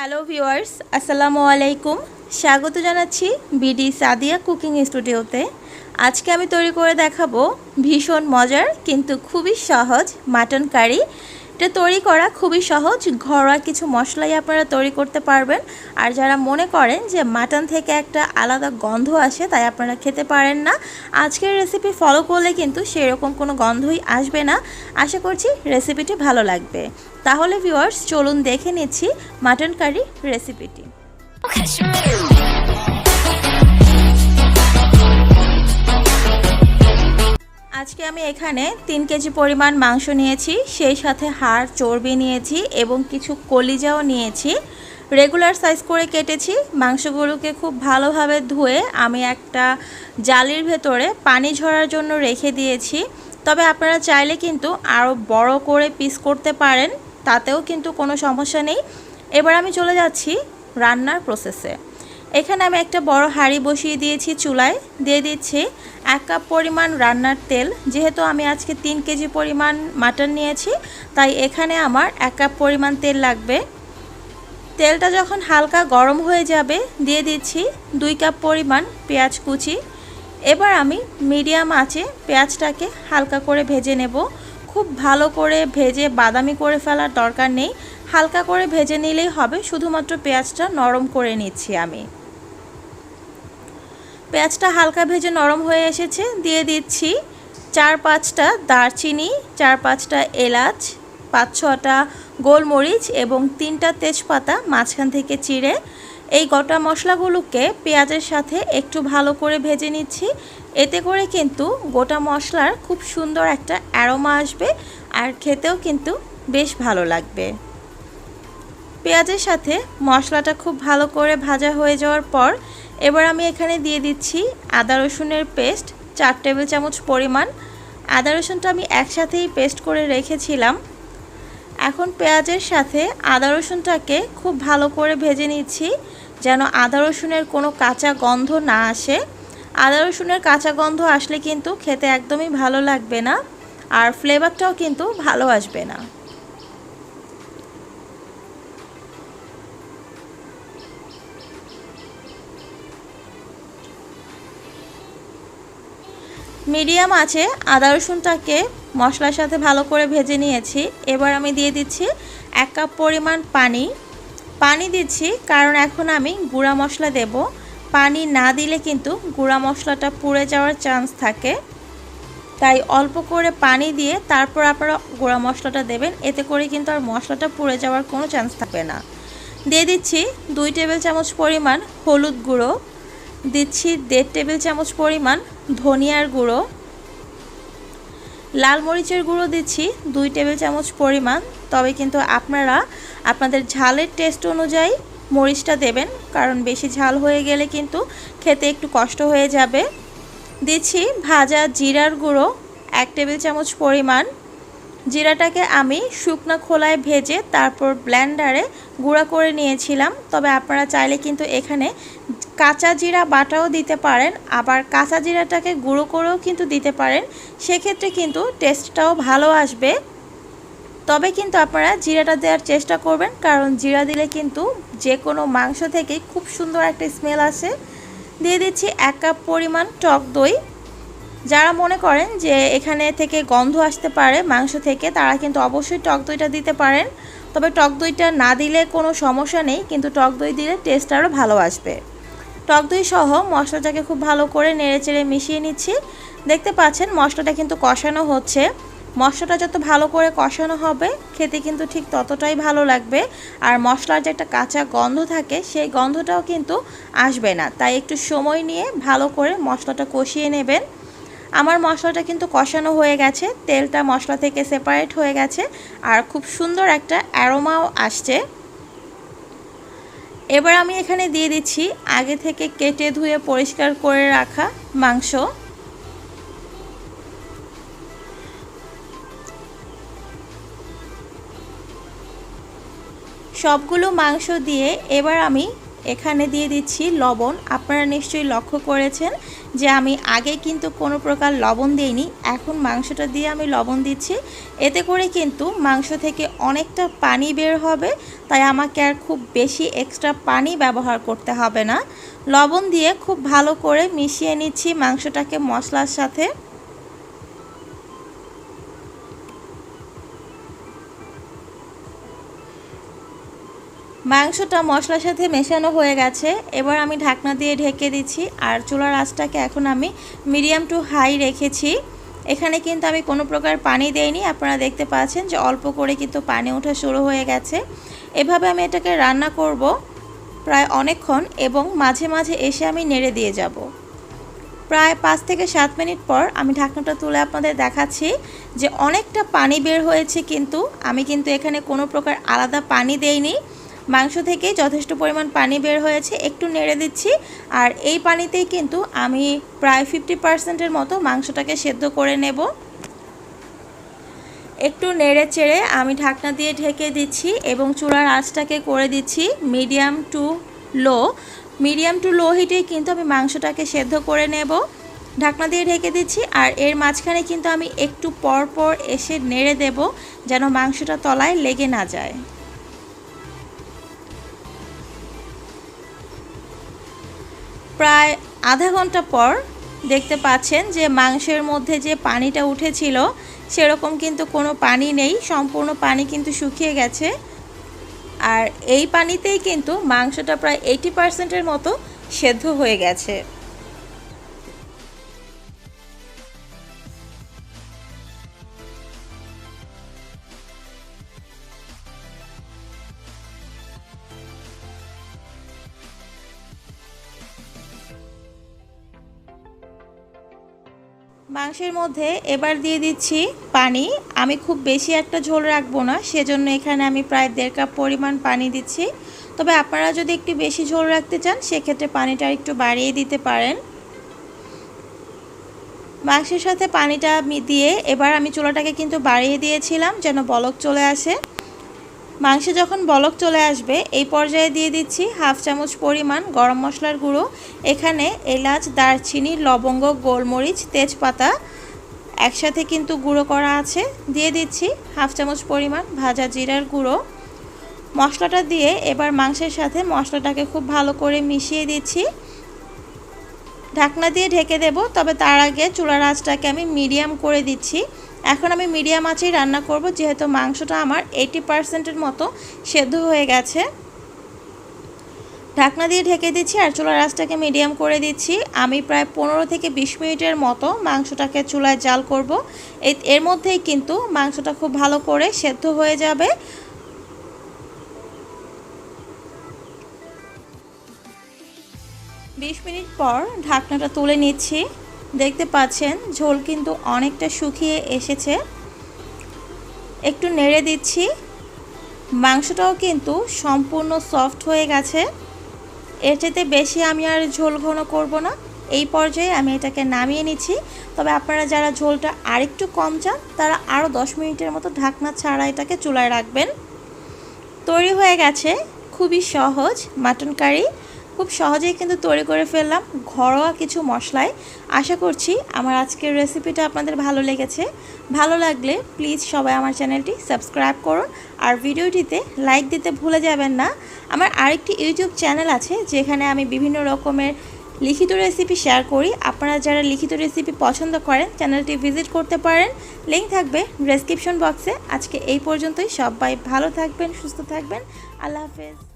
Hello viewers, আসসালামু আলাইকুম। স্বাগত জানাচ্ছি বিডি সাদিয়া কুকিং স্টুডিওতে। আজকে আমি তৈরি করে দেখাবো ভীষণ মজার কিন্তু খুবই সহজ মাটন কারি। এটা তৈরি করা খুবই সহজ, ঘরোয়া কিছু মশলাই আপনারা তৈরি করতে পারবেন। আর যারা মনে করেন যে মাটন থেকে একটা আলাদা গন্ধ আসে, তাই আপনারা খেতে পারেন না। আজকের রেসিপি ফলো করলে কিন্তু সেরকম কোনো গন্ধই আসবে না। আশা করছি রেসিপিটি ভালো লাগবে। তাহলে ভিউয়ার্স চলুন দেখে নিচ্ছি মাটন কারি রেসিপিটি আজকে আমি এখানে তিন কেজি পরিমাণ মাংস নিয়েছি, সেই সাথে হাড়, চর্বি নিয়েছি এবং কিছু কলিজাও নিয়েছি। রেগুলার সাইজ করে কেটেছি, মাংসগুলোকে খুব ভালোভাবে ধুয়ে আমি একটা জালির ভেতরে পানি ঝরার জন্য রেখে দিয়েছি। তবে আপনারা চাইলে কিন্তু আরও বড় করে পিস করতে পারেন। তাতেও কিন্তু কোনো সমস্যা নেই। এবার আমি চলে যাচ্ছি রান্নার প্রসেসে এখানে আমি একটা বড় হাঁড়ি বসিয়ে দিয়েছি চুলায়। দিয়ে দিচ্ছি এক কাপ পরিমাণ রান্নার তেল। যেহেতু আমি আজকে তিন কেজি পরিমাণ মাটন নিয়েছি, তাই এখানে আমার এক কাপ পরিমাণ তেল লাগবে। তেলটা যখন হালকা গরম হয়ে যাবে, দিয়ে দিচ্ছি দুই কাপ পরিমাণ পেঁয়াজ কুচি। এবার আমি মিডিয়াম আঁচে পেঁয়াজটাকে হালকা করে ভেজে নেব। খুব ভালো করে ভেজে বাদামি করে ফেলার দরকার নেই। হালকা করে ভেজে নিলেই হবে। শুধুমাত্র পেঁয়াজটা নরম করে নিচ্ছি আমি। পেঁয়াজটা হালকা ভেজে নরম হয়ে এসেছে। দিয়ে দিচ্ছি চার পাঁচটা দারচিনি, চার পাঁচটা এলাচ, পাঁচ ছটা গোলমরিচ এবং তিনটা তেজপাতা, মাঝখান থেকে চিড়ে এই গোটা মশলাগুলোকে পেঁয়াজের সাথে একটু ভালো করে ভেজে নিচ্ছি। এতে করে কিন্তু গোটা মশলার খুব সুন্দর একটা অ্যারোমা আসবে আর খেতেও কিন্তু বেশ ভালো লাগবে। পেঁয়াজের সাথে মশলাটা খুব ভালো করে ভাজা হয়ে যাওয়ার পর এবার আমি এখানে দিয়ে দিচ্ছি আদা রসুনের পেস্ট চার টেবিল চামচ পরিমাণ। আদা রসুনটা আমি একসাথেই পেস্ট করে রেখেছিলাম। এখন পেঁয়াজের সাথে আদা রসুনটাকে খুব ভালো করে ভেজে নিচ্ছি। যেন আদা রসুনের কোনো কাঁচা গন্ধ না আসে। আদা রসুনের কাঁচা গন্ধ আসলে কিন্তু খেতে একদমই ভালো লাগবে না, আর ফ্লেভারটাও কিন্তু ভালো আসবে না। মিডিয়াম আছে, আদা রসুনটাকে মশলার সাথে ভালো করে ভেজে নিয়েছি। এবার আমি দিয়ে দিচ্ছি এক কাপ পরিমাণ পানি। পানি দিচ্ছি, কারণ এখন আমি গুঁড়া মশলা দেব। পানি না দিলে কিন্তু গুঁড়া মশলাটা পুড়ে যাওয়ার চান্স থাকে। তাই অল্প করে পানি দিয়ে তারপর আপনারা গুঁড়া মশলাটা দেবেন, এতে করে কিন্তু আর মশলাটা পুড়ে যাওয়ার কোনো চান্স থাকবে না। দিয়ে দিচ্ছি দুই টেবিল চামচ পরিমাণ হলুদ গুঁড়ো। দিচ্ছি দেড় টেবিল চামচ পরিমাণ ধনিয়ার গুঁড়ো। লাল মরিচের গুঁড়ো দিচ্ছি দুই টেবিল চামচ পরিমাণ। তবে কিন্তু আপনারা আপনাদের ঝালের টেস্ট অনুযায়ী মরিচটা দেবেন, কারণ বেশি ঝাল হয়ে গেলে কিন্তু খেতে একটু কষ্ট হয়ে যাবে। দিচ্ছি ভাজা জিরার গুঁড়ো, এক টেবিল চামচ পরিমাণ। জিরাটাকে আমি শুকনো খোলায় ভেজে তারপর ব্ল্যান্ডারে গুঁড়া করে নিয়েছিলাম। তবে আপনারা চাইলে কিন্তু এখানে কাঁচা জিরা বাটাও দিতে পারেন, আবার কাঁচা জিরাটাকে গুঁড়ো করেও কিন্তু দিতে পারেন। সেক্ষেত্রে কিন্তু টেস্টটাও ভালো আসবে। তবে কিন্তু আপনারা জিরাটা দেওয়ার চেষ্টা করবেন, কারণ জিরা দিলে কিন্তু যে কোনো মাংস থেকেই খুব সুন্দর একটা স্মেল আসে। দিয়ে দিচ্ছি এক কাপ পরিমাণ টক দই। যারা মনে করেন যে এখানে থেকে গন্ধ আসতে পারে মাংস থেকে, তারা কিন্তু অবশ্যই টক দইটা দিতে পারেন। তবে টক দইটা না দিলে কোনো সমস্যা নেই, কিন্তু টক দই দিলে টেস্ট আরও ভালো আসবে। টক দই সহ মশলাটাকে খুব ভালো করে নেড়েচেড়ে মিশিয়ে নিচ্ছি। দেখতে পাচ্ছেন মশলাটা কিন্তু কষানো হচ্ছে। মশলাটা যত ভালো করে কষানো হবে, খেতে কিন্তু ঠিক ততটাই ভালো লাগবে। আর মশলার যে একটা কাঁচা গন্ধ থাকে, সেই গন্ধটাও কিন্তু আসবে না। তাই একটু সময় নিয়ে ভালো করে মশলাটা কষিয়ে নেবেন। আমার মশলাটা কিন্তু কষানো হয়ে গেছে, তেলটা মশলা থেকে সেপারেট হয়ে গেছে, আর খুব সুন্দর একটা অ্যারোমাও আসছে। এবার আমি এখানে দিয়ে দিচ্ছি আগে থেকে কেটে ধুয়ে পরিষ্কার করে রাখা মাংস। সবগুলো মাংস দিয়ে এবার আমি এখানে দিয়ে দিচ্ছি লবণ। আপনারা নিশ্চয়ই লক্ষ্য করেছেন যে আমি আগে কিন্তু কোনো প্রকার লবণ দিইনি। এখন মাংসটা দিয়ে আমি লবণ দিচ্ছি। এতে করে কিন্তু মাংস থেকে অনেকটা পানি বের হবে, তাই আমাকে আর খুব বেশি এক্সট্রা পানি ব্যবহার করতে হবে না। লবণ দিয়ে খুব ভালো করে মিশিয়ে নিচ্ছি মাংসটাকে মশলার সাথে। মাংসটা মশলার সাথে মেশানো হয়ে গেছে। এবার আমি ঢাকনা দিয়ে ঢেকে দিচ্ছি আর চুলার আঁচটাকে এখন আমি মিডিয়াম টু হাই রেখেছি। এখানে কিন্তু আমি কোনো প্রকার পানি দেইনি। আপনারা দেখতে পাচ্ছেন যে অল্প করে কিন্তু পানি ওঠা শুরু হয়ে গেছে। এভাবে আমি এটাকে রান্না করব প্রায় অনেকক্ষণ এবং মাঝে মাঝে এসে আমি নেড়ে দিয়ে যাব। প্রায় পাঁচ থেকে সাত মিনিট পর আমি ঢাকনাটা তুলে আপনাদের দেখাচ্ছি যে অনেকটা পানি বের হয়েছে কিন্তু। আমি কিন্তু এখানে কোনো প্রকার আলাদা পানি দেইনি। মাংস থেকে যথেষ্ট পরিমাণ পানি বের হয়েছে, একটু নেড়ে দিচ্ছি। আর এই পানিতেই কিন্তু আমি প্রায় ফিফটি পার্সেন্টের মতো মাংসটাকে সেদ্ধ করে নেব। একটু নেড়ে চেড়ে আমি ঢাকনা দিয়ে ঢেকে দিচ্ছি এবং চুলার আঁচটাকে করে দিচ্ছি medium to low medium to low হিটেই কিন্তু আমি মাংসটাকে সেদ্ধ করে নেব। ঢাকনা দিয়ে ঢেকে দিচ্ছি আর এর মাঝখানে কিন্তু আমি একটু পর পর এসে নেড়ে দেব যেন মাংসটা তলায় লেগে না যায়। প্রায় আধা ঘণ্টা পর দেখতে পাচ্ছেন যে মাংসের মধ্যে যে পানিটা উঠেছিল, সেরকম কিন্তু কোনো পানি নেই, সম্পূর্ণ পানি কিন্তু শুকিয়ে গেছে। আর এই পানিতেই কিন্তু মাংসটা প্রায় এইটি পার্সেন্টের মতো সেদ্ধ হয়ে গেছে। মাংসের মধ্যে এবার দিয়ে দিচ্ছি পানি। আমি খুব বেশি একটা ঝোল রাখব না, সেজন্য এখানে আমি প্রায় দেড় কাপ পরিমাণ পানি দিচ্ছি। তবে আপনারা যদি একটু বেশি ঝোল রাখতে চান, সেক্ষেত্রে পানিটা একটু বাড়িয়ে দিতে পারেন। মাংসের সাথে পানিটা দিয়ে এবার আমি চুলাটাকে কিন্তু বাড়িয়ে দিয়েছিলাম, যেন বলক চলে আসে। মাংসে যখন বলক চলে আসবে, এই পর্যায়ে দিয়ে দিচ্ছি হাফ চামচ পরিমাণ গরম মশলার গুঁড়ো। এখানে এলাচ, দারচিনি, লবঙ্গ, গোলমরিচ, তেজপাতা একসাথে কিন্তু গুঁড়ো করা আছে। দিয়ে দিচ্ছি হাফ চামচ পরিমাণ ভাজা জিরার গুঁড়ো। মশলাটা দিয়ে এবার মাংসের সাথে মশলাটাকে খুব ভালো করে মিশিয়ে দিচ্ছি। ঢাকনা দিয়ে ঢেকে দেব, তবে তার আগে চুলার আঁচটাকে আমি মিডিয়াম করে দিচ্ছি। এখন আমি মিডিয়াম আঁচেই রান্না করব, যেহেতু মাংসটা আমার এইটি পার্সেন্টের মতো সেদ্ধ হয়ে গেছে। ঢাকনা দিয়ে ঢেকে দিচ্ছি আর চুলার আঁচটাকে মিডিয়াম করে দিচ্ছি। আমি প্রায় পনেরো থেকে বিশ মিনিটের মতো মাংসটাকে চুলায় জাল করব। এর মধ্যেই কিন্তু মাংসটা খুব ভালো করে সেদ্ধ হয়ে যাবে। বিশ মিনিট পর ঢাকনাটা তুলে নিচ্ছি। দেখতে পাচ্ছেন, ঝোল কিন্তু অনেকটা শুকিয়ে এসেছে। একটু নেড়ে দিচ্ছি। মাংসটাও কিন্তু সম্পূর্ণ সফট হয়ে গেছে। চেয়ে বেশি আমি আর ঝোল ঘন করব না। এই পর্যায়ে আমি এটাকে নামিয়ে নিচ্ছি। তবে আপনারা যারা ঝোলটা আরেকটু কম চান, তারা আরও দশ মিনিটের মতো ঢাকনা ছাড়া এটাকে চুলায় রাখবেন। তৈরি হয়ে গেছে। খুবই সহজ মাটন কারি। খুব সহজেই কিন্তু তৈরি করে ফেললাম ঘরোয়া কিছু মশলায়। আশা করছি আমার আজকের রেসিপিটা আপনাদের ভালো লেগেছে। ভালো লাগলে প্লিজ সবাই আমার চ্যানেলটি সাবস্ক্রাইব করুন আর ভিডিওটিতে লাইক দিতে ভুলে যাবেন না। আমার আরেকটি ইউটিউব চ্যানেল আছে যেখানে আমি বিভিন্ন রকমের লিখিত রেসিপি শেয়ার করি। আপনারা যারা লিখিত রেসিপি পছন্দ করেন চ্যানেলটি ভিজিট করতে পারেন। লিঙ্ক থাকবে ডেসক্রিপশন বক্সে আজকে এই পর্যন্তই। সবাই ভালো থাকবেন, সুস্থ থাকবেন। আল্লাহ হাফেজ।